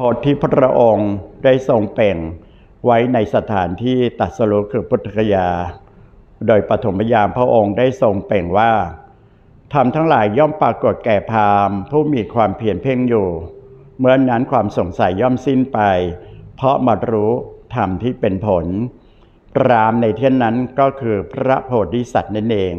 พจน์ที่พระองค์ได้ทรงเป่งไว้ในสถานที่ตัสรู้คือพุทธคยา โดยปฐมยามพระองค์ได้ทรงเป่งว่าธรรมทั้งหลายย่อมปรากฏแก่พรามผู้มีความเพียรเพ่งอยู่ เมื่อนนั้นความสงสัยย่อมสิ้นไป เพราะมารู้ธรรมที่เป็นผลพรามในเที่ยนนั้นก็คือพระโพธิสัตว์นั่นเอง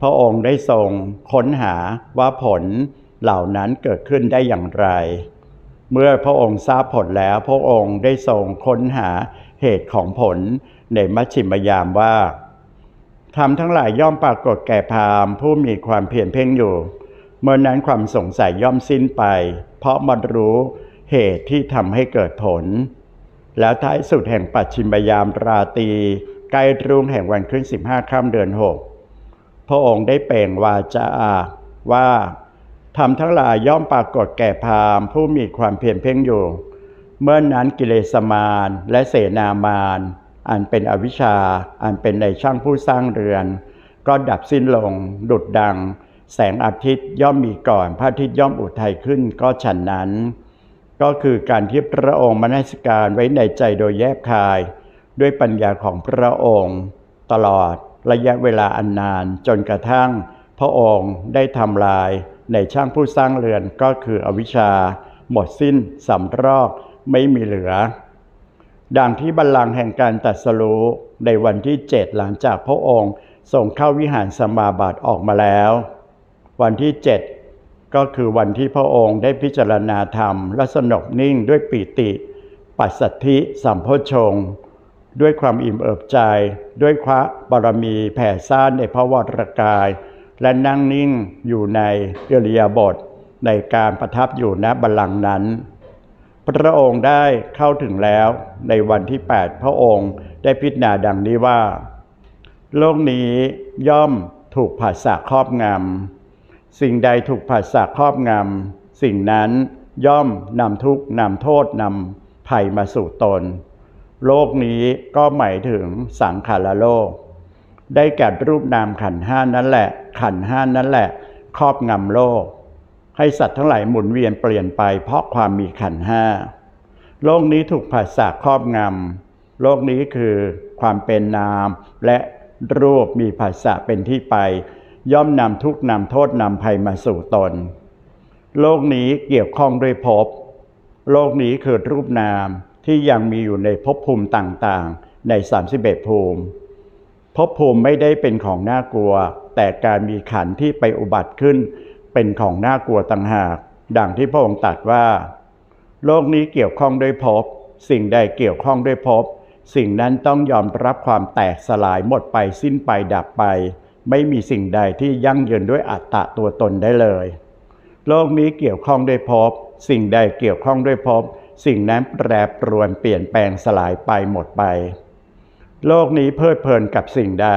พระองค์ได้ทรงค้นหาว่าผลเหล่านั้นเกิดขึ้นได้อย่างไร เมื่อพระองค์ทราบผลแล้ว พระองค์ได้ทรงค้นหาเหตุของผลในมัชชิมยามว่าธรรมทั้งหลายย่อมปรากฏแก่พราหมณ์ผู้มีความเพียรเพ่งอยู่ เมื่อนั้นความสงสัยย่อมสิ้นไป เพราะมันรู้เหตุที่ทำให้เกิดผล แล้วท้ายสุดแห่งปัจฉิมยามราตรีใกล้รุ่งแห่งวันขึ้นสิบห้าค่ำเดือนหกพระองค์ได้เปล่งวาจาว่า ธรรมทั้งหลายย่อมปรากฏแก่พราหมณ์ผู้มีความเพียรเพ่งอยู่ เมื่อนนั้นกิเลสมารและเสนามารอันเป็นอวิชชา อันเป็นในช่างผู้สร้างเรือน ก็ดับสิ้นลง ดุดดัง แสงอาทิตย์ย่อมมีก่อนพระอาทิตย์ย่อมอุทัยขึ้นก็ฉันนั้น ก็คือการที่พระองค์มนสการไว้ในใจโดยแยบคาย ด้วยปัญญาของพระองค์ ตลอดระยะเวลาอันนานจนกระทั่ง พระองค์ได้ทำลาย ในช่างผู้สร้างเรือนก็คืออวิชชา หมดสิ้นสำรอกไม่มีเหลือ ดังที่บัลลังก์แห่งการตรัสรู้ในวันที่เจ็ดหลังจากพระองค์ส่งเข้าวิหารสมาบัติออกมาแล้ว วันที่เจ็ดก็คือวันที่พระองค์ได้พิจารณาธรรมและสนบนิ่งด้วยปิติ ปัสสัทธิสัมโพชฌงด้วยความอิ่มเอิบใจ ด้วยพระบารมีแผ่ซ่านในพระวรกาย และนั่งนิ่งอยู่ในเอริยาบทในการประทับอยู่ณบัลลังก์นั้น พระองค์ได้เข้าถึงแล้วในวันที่ 8 พระองค์ได้พิจารณาดังนี้ว่า โลกนี้ย่อมถูกผัสสะครอบงำ สิ่งใดถูกผัสสะครอบงำ สิ่งนั้นย่อมนำทุกข์นำโทษนำภัยมาสู่ตน โลกนี้ก็หมายถึงสังขารโลก ได้แก่รูปนามขันห้านั่นแหละ ขันห้านั่นแหละ ครอบงำโลก ให้สัตว์ทั้งหลายหมุนเวียนเปลี่ยนไป เพราะความมีขันห้าโลกนี้ถูกผัสสะครอบงำโลกนี้คือความเป็นนาม และรูปมีผัสสะเป็นที่ไป ย่อมนำทุกนำโทษนำภัยมาสู่ตน โลกนี้เกี่ยวข้องด้วยภพโลกนี้คือรูปนามที่ยังมีอยู่ในภพภูมิต่างๆ ใน 31 ภูมิ ภพภูมิไม่ได้เป็นของน่ากลัว แต่การมีขันที่ไปอุบัติขึ้น เป็นของน่ากลัวต่างหาก ดังที่พระองค์ตรัสว่า โลกนี้เกี่ยวข้องด้วยภพสิ่งใดเกี่ยวข้องด้วยภพสิ่งนั้นต้องยอมรับความแตกสลายหมดไปสิ้นไปดับไป ไม่มีสิ่งใดที่ยั่งยืนด้วยอัตตะตัวตนได้เลย โลกนี้เกี่ยวข้องด้วยภพสิ่งใดเกี่ยวข้องด้วยภพสิ่งนั้นแปรปรวนเปลี่ยนแปลงสลายไปหมดไป โลกนี้เพลิดเพลินกับสิ่งใด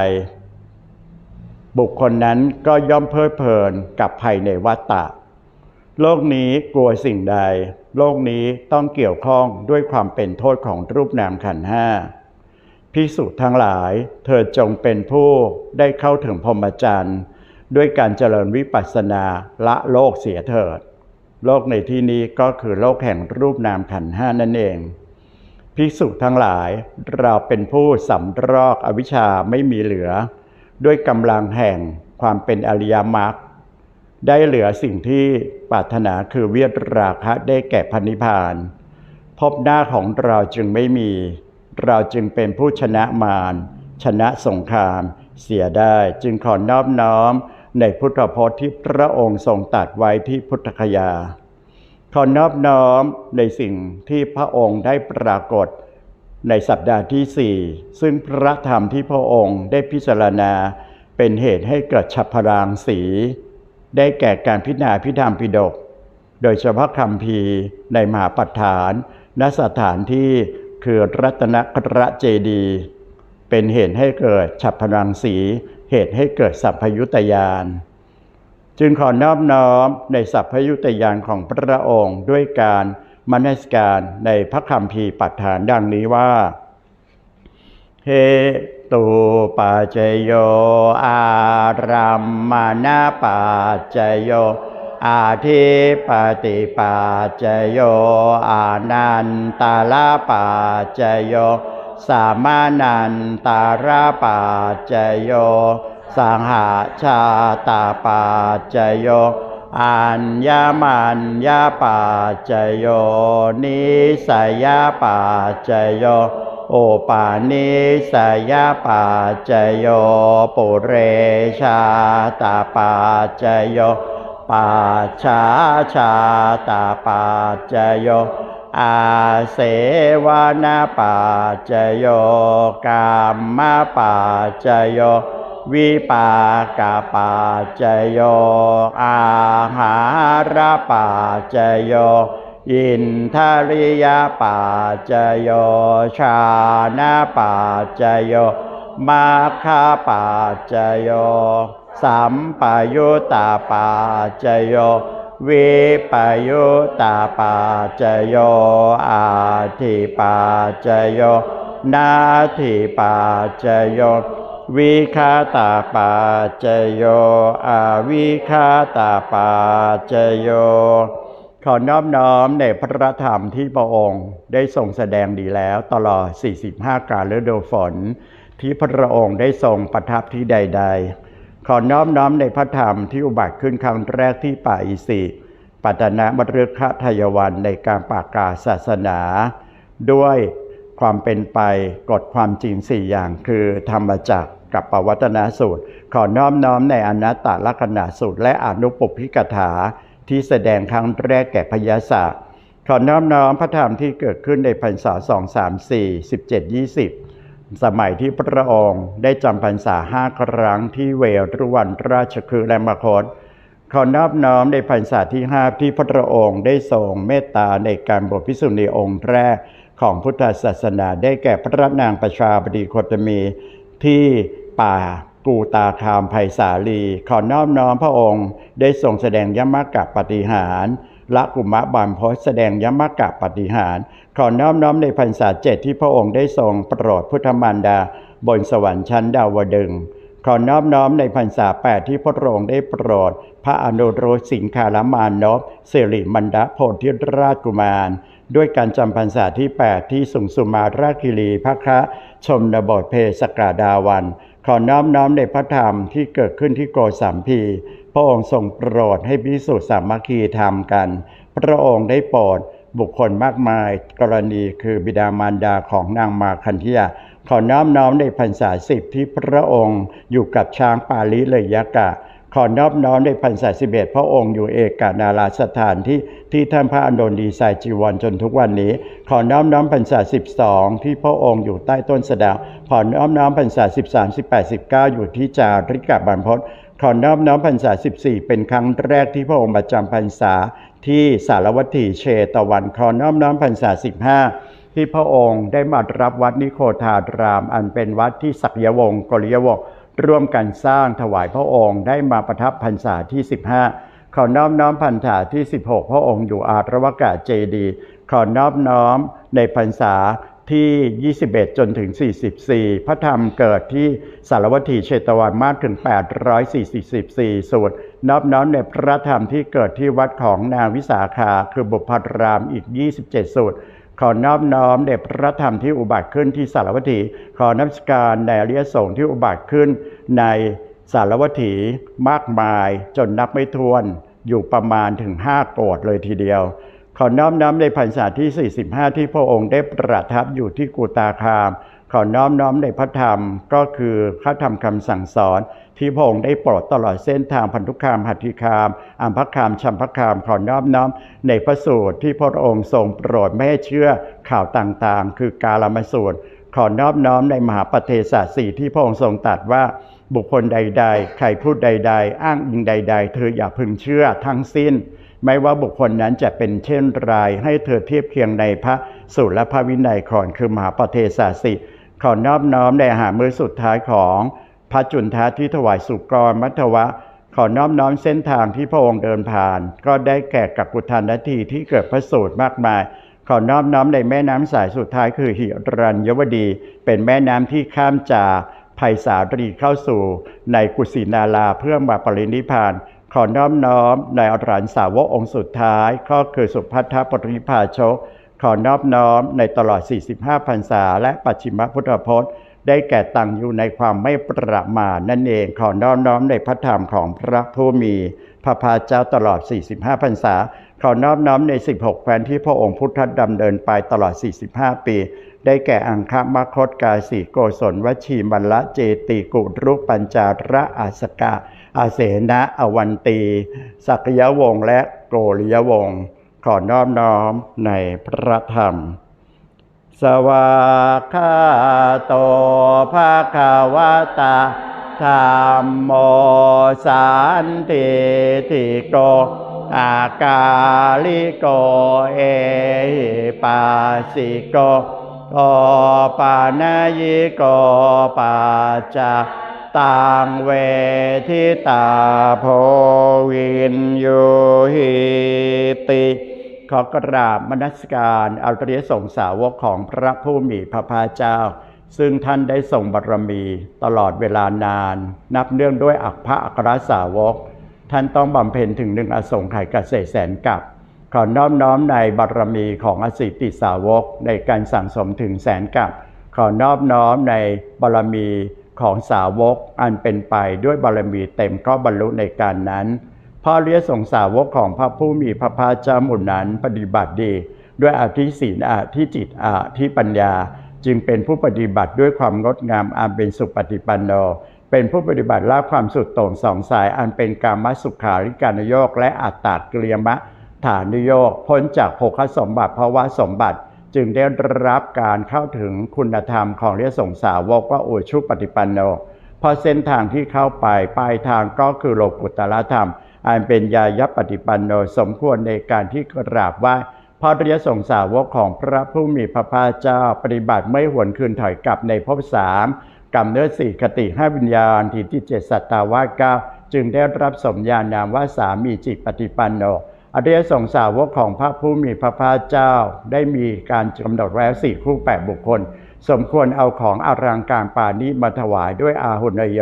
บุคคลนั้นก็ย่อมเพลิดเพลินกับภัยในวัฏฏะโลกนี้กลัวสิ่งใด โลกนี้ต้องเกี่ยวข้องด้วยความเป็นโทษของรูปนามขันห้าพิสุทั้งหลาย เธอจงเป็นผู้ได้เข้าถึงพรหมจรรย์ด้วยการเจริญวิปัสสนาละโลกเสียเถิด โลกในที่นี้ก็คือโลกแห่งรูปนามขันห้านั่นเอง ภิกษุทั้งหลาย เราเป็นผู้สำรอกอวิชชาไม่มีเหลือ ด้วยกำลังแห่งความเป็นอริยมรรคได้เหลือสิ่งที่ปรารถนาคือเวียราคะได้แก่พันิพานพบหน้าของเราจึงไม่มี เราจึงเป็นผู้ชนะมาร ชนะสงคราม เสียได้จึงขอนอบน้อม ในพุทธพจน์ที่พระองค์ทรงตรัสไว้ที่พุทธคยา ขอนอบน้อมในสิ่งที่พระองค์ได้ปรากฏในสัปดาห์ที่สี่ซึ่งพระธรรมที่พระองค์ได้พิจารณาเป็นเหตุให้เกิดฉัพพรางสี ได้แก่การพิจารณาพิธามพิดก โดยเฉพาะคำพีในมหาปัฏฐานณสถานที่คือรัตนคระเจดี เป็นเหตุให้เกิดฉัพพรังสี เหตุให้เกิดสัพพยุตยาน จึงขอนอบน้อมในสัพพยุตยานของพระองค์ด้วยการมนสการในพระคำพีปัฏฐานดังนี้ว่าเหตุปัจจโย อารัมมานาปัจจโย อาทิปติปัจจโย อานันตาลาปัจจโย สามานันตาราปัจโย สังหาชาตาปัจจโยอัญญมัญญาปัจจโยนิสยปัจจโยโอปานิสยปัจจโยปุเรชาตาปัจจโยปัจฉาชาตาปัจจโยอาเสวนาปัจจโยกามมาปัจจโย วิปากาปัจจโยอาหารปัจจโยอินทริยปัจจโยชานาปัจจโยมาคาปัจจโยสัมปยุตตาปัจจโยวิปยุตตาปัจจโยอาทิปัจจโยนาทิปัจจโย วิคาตาปัจจโยอาวิคาตาปัจจโย ขอน้อมน้อมในพระธรรมที่พระองค์ได้ทรงแสดงดีแล้วตลอด 45 การฤดูฝน ที่พระองค์ได้ทรงประทับที่ใด ๆ ขอน้อมน้อมในพระธรรมที่อุบัติขึ้นครั้งแรกที่ป่าอิสิปัตนะมฤคทายวันในการประกาศศาสนา ด้วยความเป็นไปกฎความจริงสี่อย่างคือธรรมจักร กับปวัตนสูตร ขอน้อมน้อมในอนัตตลักษณะสูตร และอนุปพิกถาที่แสดงครั้งแรกแก่พยาศาสตร์ขอน้อมน้อมพระธรรมที่เกิดขึ้นในพรรษาสองสามสี่สิบเจ็ดยี่สิบสมัยที่พระองค์ได้จำพรรษาห้าครั้งที่เวรุวันราชคือและมคตขอนอบน้อมในพรรษาที่ห้าที่พระองค์ได้ทรงเมตตาในการบวชพิสุณีองค์แรกของพุทธศาสนาได้แก่พระนางประชาบดีโคตมี ที่ป่ากูตาคามไพศาลี ขอน้อบน้อมพระองค์ ได้ทรงแสดงยมกับปฏิหารละกุมะบามพสแสดงยมกับปฏิหาร ขอน้อมน้อมในพรรษาเจ็ดที่พระองค์ได้ทรงโปรดพุทธมารดา บนสวรรค์ชั้นดาวดึงขอน้อมน้อมในพรรษาแปดที่พระองค์ได้โปรด พระอนุรุสิงคารมานพสิริมันดาโพธิราชกุมาร ด้วยการจำพรรษาที่ 8 ที่สุงสุมาราคิรีพระคะชมนบทเพสกาดาวัน ขอน้อมน้อมในพระธรรมที่เกิดขึ้นที่โกสัมพี พระองค์ทรงโปรดให้พิสุสามัคคีธรรมกัน พระองค์ได้โปรดบุคคลมากมาย กรณีคือบิดามารดาของนางมาคันธิยาขอน้อมน้อมในพรรษาสิบที่พระองค์อยู่กับช้างปาลิเลยยกะ ขอนอบน้อมในพรรษาสิบเอ็ดพระองค์อยู่เอกานาราสถานที่ที่ท่านพระอานนท์ดีไซน์จีวรจนทุกวันนี้ ขอน้อมน้อมพรรษาสิบสองที่พระองค์อยู่ใต้ต้นสะดาวขอน้อมน้อมพรรษาสิบสามสิบแปดสิบเก้าอยู่ที่จาริกะบรรพตขอน้อมน้อมพรรษาสิบสี่เป็นครั้งแรกที่พระองค์ประจำพรรษาที่สารวัตถีเชตวัน ขอน้อมน้อมพรรษาสิบห้าที่พระองค์ได้มารับวัดนิโคธาราม อันเป็นวัดที่ศักยวงศ์กริยวงศ์ ร่วมกันสร้างถวายพระองค์ได้มาประทับพรรษาที่ 15 ขอน้อมน้อมพรรษาที่ 16 พระองค์อยู่อาระวกะเจดี ขอน้อมน้อมในพรรษาที่ 21 จนถึง 44 พระธรรมเกิดที่สารวัตถีเชตวันมากถึง 844สูตรนอบน้อมในพระธรรมที่เกิดที่วัดของนางวิสาขาคือบุพารามอีก 27 สูตร ขอนอบน้อมในพระธรรมที่อุบัติขึ้นที่สารวัตถี ขอนับสการในอริยสงฆ์ที่อุบัติขึ้นในสารวัตถีมากมายจนนับไม่ถ้วนอยู่ประมาณถึง5โกรธเลยทีเดียว ขอน้อมน้อมในพรรษาที่ 45 ที่พระองค์ได้ประทับอยู่ที่กูตาคาม ขอน้อมน้อมในพระธรรมก็คือพระธรรมคำสั่งสอน ที่พระองค์ได้โปรดตลอดเส้นทางพันธุคามหัตถิคามอัมพคามชัมพคามขอน้อมน้อม ในพระสูตรที่พระองค์ทรงโปรดไม่ให้เชื่อข่าวต่างๆ คือกาลามสูตร ขอน้อบน้อมในมหาปเทศสี่ที่พระองค์ทรงตรัสว่าบุคคลใด ๆ ใครพูดใด ๆ อ้างอิงใด ๆ เธออย่าพึงเชื่อทั้งสิ้น ไม่ว่าบุคคลนั้นจะเป็นเช่นไรให้เธอเทียบเคียงในพระสูตรและพระวินัยก่อนคือมหาปเทศสิ ขอนอบน้อมในอาหารมื้อสุดท้ายของพระจุนทะที่ถวายสุกรมัทวะ ขอนอบน้อมเส้นทางที่พระองค์เดินผ่าน ก็ได้แก่กักุทานนาทีที่เกิดพระสูตรมากมาย ขอนอบน้อมในแม่น้ำสายสุดท้ายคือหิรัญยวดี เป็นแม่น้ำที่ข้ามจากภัยสาลีเข้าสู่ ในกุสินาราเพื่อมาปรินิพานขอน้อมน้อมในอรหันสาวกองค์สุดท้าย ก็คือสุพัทธปริภาชก ขอนอบน้อมในตลอด 45พรรษา และปัจฉิมพุทธพจน์ ได้แก่ตั้งอยู่ในความไม่ประมาทนั่นเองขอนอบน้อมในพระธรรมของพระผู้มีพระภาคเจ้าตลอด 45พรรษา ขอนอบน้อมใน 16 แคว้นที่พระองค์พุทธดำเนินไปตลอด 45 ปี ได้แก่อังคมคตกาสีโกศลวชีมัลละเจติกุรุปัญจาระอาสกะอาเสนะอวันตี สักยวงศและโกริยวงศ์ อน้อบน้อมในพระธรรม สวากาโตภาคาวตาธรรมโมสันติติโกอากาลิโกเอหิปัสสิโกโอปานายิโกปัจาตังเวทิตาโพวินโยหิติ ขอกราบมนัสการอริยสงสาวกของพระผู้มีพระภาคเจ้า ซึ่งท่านได้ทรงบารมีตลอดเวลานาน นับเนื่องด้วยอักพระอัครสาวก ท่านต้องบำเพ็ญถึงหนึ่งอสงไขยเกษตรแสนกับขอน้อมน้อมในบารมีของอสิติสาวกในการสั่งสมถึงแสนกับ ขอน้อบน้อมในบารมีของสาวกอันเป็นไปด้วยบารมีเต็มก็บรรลุในการนั้น พ่อเลี้ยงสงสาวกของพระผู้มีพระภาคเจ้าหมู่นั้นปฏิบัติดี ด้วยอธิศีลอาธิจิตอาธิปัญญา จึงเป็นผู้ปฏิบัติด้วยความงดงามอันเป็นสุปฏิปันโนเป็นผู้ปฏิบัติละความสุดโต่งสองสายอันเป็นกามสุขาริการนโยกและอัตตากริยมะฐานโยกพ้นจากภคสมบัติภาวะสมบัติ จึงได้รับการเข้าถึงคุณธรรมของเรียสงสาวกว่าโอชุปฏิปันโนพราะเส้นทางที่เข้าไปปลายทางก็คือโลกุตตรธรรม อันเป็นยายปฏิปันโนสมควรในการที่กราบไหว้พระรียสงสาวกของพระผู้มีพระภาคเจ้าปฏิบัติไม่หวนคืนถอยกลับในภพสามกรรมเนื้อสี่คติห้าวิญญาณทิฏฐิเจ็ดสัตตาวาเก้าจึงได้รับสมญานามว่าสามีจิตปฏิปันโนอริยสงสาวกของพระผู้มีพระภาคเจ้า ได้มีการกำหนดไว้สี่คู่แปดบุคคล สมควรเอาของอลังการปานี้มาถวายด้วยอาหุนโย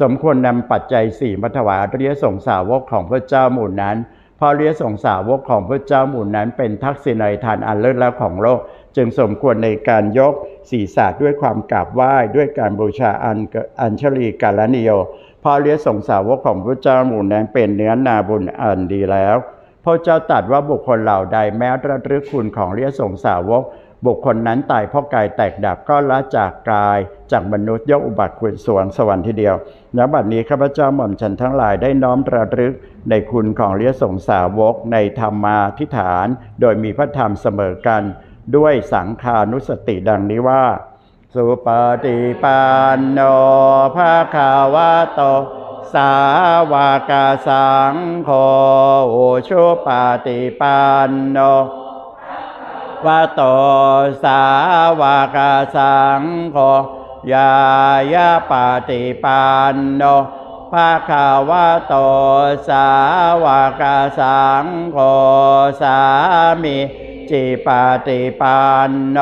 สมควรนำปัจจัยสี่มาถวายอริยสงสาวกของพระเจ้าหมู่นั้นเพราะอริยสงสาวกของพระเจ้าหมู่นั้นเป็นทักษิณัยทานอันเลิศแล้วของโลก จึงสมควรในการยกศีรษะด้วยความกราบไหว้ด้วยการบูชาอันอัญชลีกาลนิโยพราะอริยสงสาวกของพระเจ้าหมู่นั้นเป็นเนื้อนาบุญอันดีแล้วพระเจ้าตรัสว่าบุคคลเหล่าใดแม้ระลึกคุณของเรียสงสาวก บุคคลนั้นตายเพราะกายแตกดับก็ละจากกาย จากมนุษย์ยกอุบัติขุนสวงสวรรค์ทีเดียวณบัดนี้ข้าพเจ้าหม่อมฉันทั้งหลายได้น้อมระลึกในคุณของเรียสงสาวกในธรรมาทิฏฐาน โดยมีพระธรรมเสมอกัน ด้วยสังขานุสติดังนี้ว่า สุปฏิปันโนภาคาวะโตสาวกสังโฆชุปฏิปันโน วะโตสาวกสังโฆยายาปฏิปันโนภาคาวะโตสาวกสังโฆสามิจิปฏิปันโน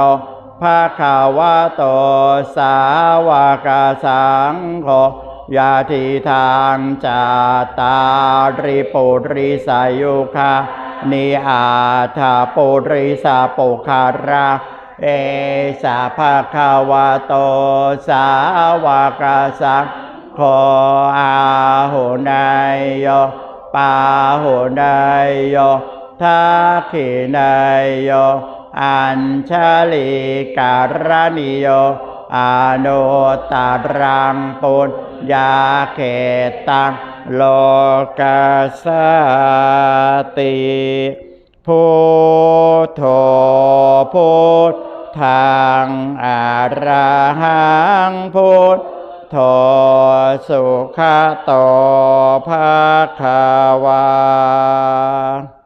ภาคาวะโตสาวกสังโฆยาทิทางจาตาริปุริสายุคา นิอาถาปุริสาปุคาราเอสาภาคาวโตสาวกสังโฆอาหุนายโยปาหุนายโยทักขินายโยอัญชลิการนิโยอนุตารังปุญญาเขตัง โลกาสติพุทโธพุทธังอาราหังพุทโธสุขโตภาคาวา